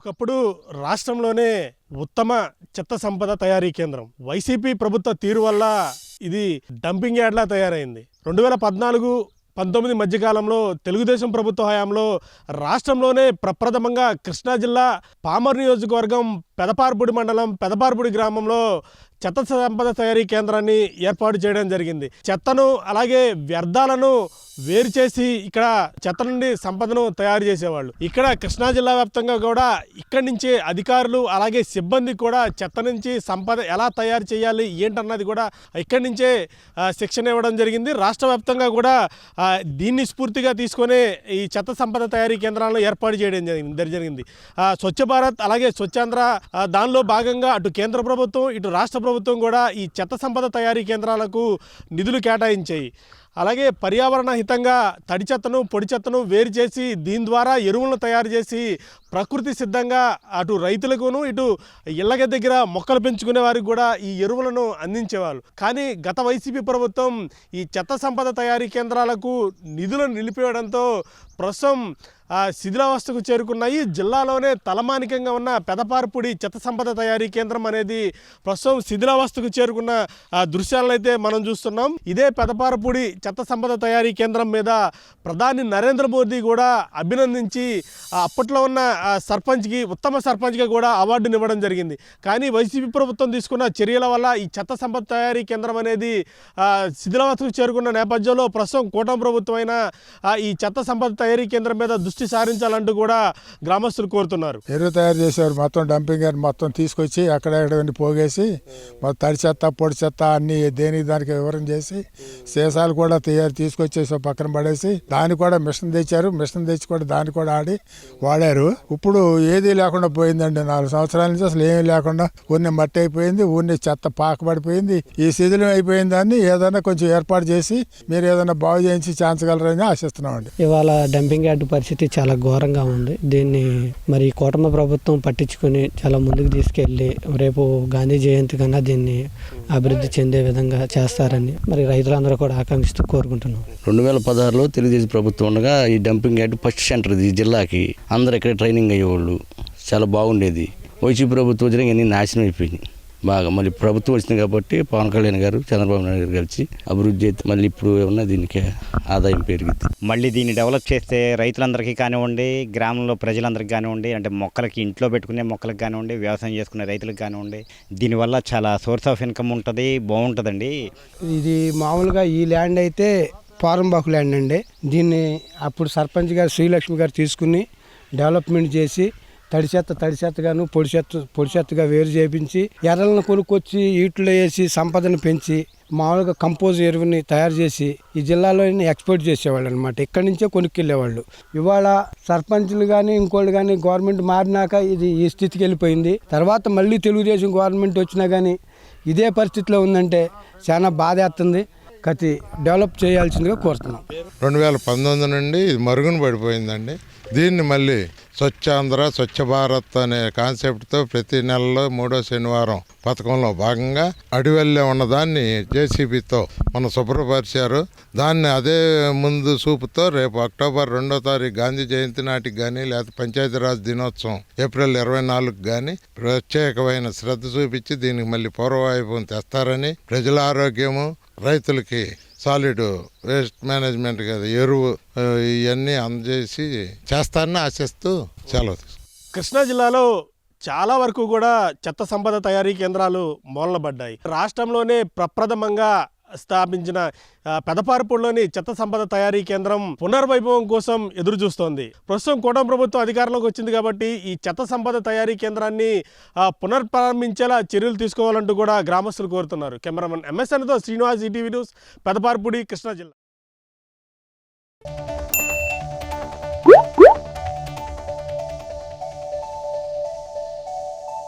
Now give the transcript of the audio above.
ఒకప్పుడు రాష్ట్రంలోనే ఉత్తమ చెత్త సంపద తయారీ కేంద్రం. వైసీపీ ప్రభుత్వ తీరు వల్ల ఇది డంపింగ్ యార్డ్లా తయారైంది. రెండు వేల పద్నాలుగు పంతొమ్మిది మధ్యకాలంలో తెలుగుదేశం ప్రభుత్వ హయాంలో రాష్ట్రంలోనే ప్రప్రథమంగా కృష్ణా జిల్లా పామర్ నియోజకవర్గం పెదపార్పుడి మండలం పెదపార్పుడి గ్రామంలో చెత్త సంపద తయారీ కేంద్రాన్ని ఏర్పాటు చేయడం జరిగింది. చెత్తను అలాగే వ్యర్థాలను వేరు చేసి ఇక్కడ చెత్త నుండి సంపదను తయారు చేసేవాళ్ళు. ఇక్కడ కృష్ణా జిల్లా వ్యాప్తంగా కూడా ఇక్కడి నుంచే అధికారులు అలాగే సిబ్బంది కూడా చెత్త నుంచి సంపద ఎలా తయారు చేయాలి ఏంటన్నది కూడా ఇక్కడి నుంచే శిక్షణ ఇవ్వడం జరిగింది. రాష్ట్ర వ్యాప్తంగా కూడా దీన్ని స్ఫూర్తిగా తీసుకొని ఈ చెత్త సంపద తయారీ కేంద్రాలను ఏర్పాటు చేయడం జరిగింది జరిగింది. స్వచ్ఛ భారత్ అలాగే స్వచ్ఛాంధ్ర దానిలో భాగంగా అటు కేంద్ర ప్రభుత్వం ఇటు రాష్ట్ర ప్రభుత్వం కూడా ఈ చెత్త సంపద తయారీ కేంద్రాలకు నిధులు కేటాయించాయి. అలాగే పర్యావరణ హితంగా తడి చెత్తను పొడి చెత్తను వేరు చేసి దీని ద్వారా ఎరువులను తయారు చేసి ప్రకృతి సిద్ధంగా అటు రైతులకును ఇటు ఇళ్ళగ దగ్గర మొక్కలు పెంచుకునే వారికి కూడా ఈ ఎరువులను అందించేవాళ్ళు. కానీ గత వైసీపీ ప్రభుత్వం ఈ చెత్త సంపద తయారీ కేంద్రాలకు నిధులను నిలిపివేయడంతో ప్రస్తుతం శిథిలావస్థకు చేరుకున్నాయి. జిల్లాలోనే తలమానికంగా ఉన్న పెదపార్పుడి చెత్త సంపద తయారీ కేంద్రం అనేది ప్రస్తుతం శిథిలావస్థకు చేరుకున్న దృశ్యాలను అయితే మనం చూస్తున్నాం. ఇదే పెదపారపూడి చెత్త సంపద తయారీ కేంద్రం మీద ప్రధాని నరేంద్ర మోదీ కూడా అభినందించి అప్పట్లో ఉన్న సర్పంచ్కి ఉత్తమ సర్పంచ్గా కూడా అవార్డుని ఇవ్వడం జరిగింది. కానీ వైసీపీ ప్రభుత్వం తీసుకున్న చర్యల వల్ల ఈ చెత్త సంపద తయారీ కేంద్రం అనేది ఆ, చేరుకున్న నేపథ్యంలో ప్రస్తుతం కూటమి ప్రభుత్వం అయినా ఈ చెత్త సంపద తయారీ కేంద్రం మీద దృష్టి సారించాలంటూ కూడా గ్రామస్తులు కోరుతున్నారు. ఎరువు తయారు చేసేవారు మొత్తం డంపింగ్ మొత్తం తీసుకొచ్చి అక్కడెక్కడ పోగేసి తడి చెత్త పొడి చెత్త అన్ని దేనికి దానికి వివరం చేసి సీసాలు కూడా తయారు తీసుకొచ్చేసి పక్కన పడేసి దాన్ని కూడా మిషన్ తెచ్చారు. మిషన్ తెచ్చి కూడా దాన్ని కూడా ఆడి వాడారు. ఇప్పుడు ఏది లేకుండా పోయిందండి. నాలుగు సంవత్సరాల నుంచి అసలు ఏమీ లేకుండా ఊరిని మట్టి అయిపోయింది ఊరిని చెత్త పాకబడిపోయింది. ఈ శిథిలం అయిపోయిన దాన్ని ఏదైనా కొంచెం ఏర్పాటు చేసి మీరు ఏదైనా బాగు చేయించి చాంచగలరని ఆశిస్తున్నామండి. ఇవాళ డంపింగ్ యార్డ్ పరిస్థితి చాలా ఘోరంగా ఉంది. దీన్ని మరి కూటమి ప్రభుత్వం పట్టించుకుని చాలా ముందుకు తీసుకెళ్ళి రేపు గాంధీ జయంతి కన్నా దీన్ని అభివృద్ధి చెందే విధంగా చేస్తారని మరి రైతులందరూ కూడా ఆకాంక్షిస్తూ కోరుకుంటున్నాం. రెండు వేల పదహారులో తెలుగుదేశం ప్రభుత్వం ఉండగా ఈ డంపింగ్ యార్డ్ ఫస్ట్ సెంటర్ ఇది ఈ జిల్లాకి అందరు ఇక్కడ ట్రైనింగ్ అయ్యేవాళ్ళు చాలా బాగుండేది. వైసీపీ ప్రభుత్వం వచ్చినా ఇవన్నీ నాశనం అయిపోయింది బాగా. మళ్ళీ ప్రభుత్వం వచ్చింది కాబట్టి పవన్ కళ్యాణ్ గారు చంద్రబాబు నాయుడు గారు కలిసి అభివృద్ధి చేస్తే మళ్ళీ ఇప్పుడు ఏమన్నా దీనికి ఆదాయం పెరిగింది మళ్ళీ దీన్ని డెవలప్ చేస్తే రైతులందరికీ కానివ్వండి గ్రామంలో ప్రజలందరికీ కానివ్వండి అంటే మొక్కలకి ఇంట్లో పెట్టుకునే మొక్కలకు కానివ్వండి వ్యవసాయం చేసుకునే రైతులకు కానివ్వండి దీనివల్ల చాలా సోర్స్ ఆఫ్ ఇన్కమ్ ఉంటుంది బాగుంటుందండి. ఇది మామూలుగా ఈ ల్యాండ్ అయితే పారంబాకు ల్యాండ్ అండి. దీన్ని అప్పుడు సర్పంచ్ గారు శ్రీలక్ష్మి గారు తీసుకుని డెవలప్మెంట్ చేసి తడి చెత్త తడి చెత్తగాను పొడి చెత్త పొడి చెత్తగా వేరు చేపించి ఎర్రలను కొనుక్కొచ్చి వీటిలో వేసి సంపదను పెంచి మామూలుగా కంపోజ్ ఎరువుని తయారు చేసి ఈ జిల్లాలో ఎక్స్పోర్ట్ చేసేవాళ్ళు అనమాట ఇక్కడి నుంచే కొనుక్కెళ్ళేవాళ్ళు. ఇవాళ సర్పంచ్లు కానీ ఇంకోళ్ళు కానీ గవర్నమెంట్ మారినాక ఇది ఈ స్థితికి వెళ్ళిపోయింది. తర్వాత మళ్ళీ తెలుగుదేశం గవర్నమెంట్ వచ్చినా కానీ ఇదే పరిస్థితిలో ఉందంటే చాలా బాధేస్తుంది కతి డెవలప్ చేయాల్సిందిగా కోరుతున్నాం. రెండు వేల పంతొమ్మిది నుండి ఇది మరుగున పడిపోయిందండి. దీన్ని మళ్ళీ స్వచ్ఛ ఆంధ్ర స్వచ్ఛ భారత్ అనే కాన్సెప్ట్తో ప్రతి నెలలో మూడో శనివారం పథకంలో భాగంగా అడవిలో ఉన్నదాన్ని జేసీబీతో మనం శుభ్రపరిచారు. దాన్ని అదే ముందు చూపుతో రేపు అక్టోబర్ రెండో తారీఖు గాంధీ జయంతి నాటికి కానీ లేకపోతే పంచాయతీరాజ్ దినోత్సవం ఏప్రిల్ ఇరవై నాలుగు కానీ ప్రత్యేకమైన శ్రద్ధ చూపించి దీనికి మళ్ళీ పూర్వవైభవం తెస్తారని ప్రజల ఆరోగ్యము రైతులకి సాలిడ్ వేస్ట్ మేనేజ్మెంట్ కదా ఎరువు ఇవన్నీ అందజేసి చేస్తానని ఆశిస్తూ సెలవు కృష్ణా జిల్లాలో చాలా వరకు కూడా చెత్త సంపద తయారీ కేంద్రాలు మూలనబడ్డాయి. రాష్ట్రంలోనే ప్రప్రథమంగా స్థాపించిన ఆ, చెత్త సంపద తయారీ కేంద్రం పునర్వైభవం కోసం ఎదురు చూస్తోంది ప్రస్తుతం కూటమి ప్రభుత్వం అధికారంలోకి వచ్చింది కాబట్టి ఈ చెత్త సంపద తయారీ కేంద్రాన్ని పునర్ప్రారంభించేలా చర్యలు తీసుకోవాలంటూ కూడా గ్రామస్తులు కోరుతున్నారు. కెమెరామన్ ఎంఎస్ఎన్తో శ్రీనివాస్ ఈటీవీ న్యూస్ పెదపార్పుడి కృష్ణా జిల్లా.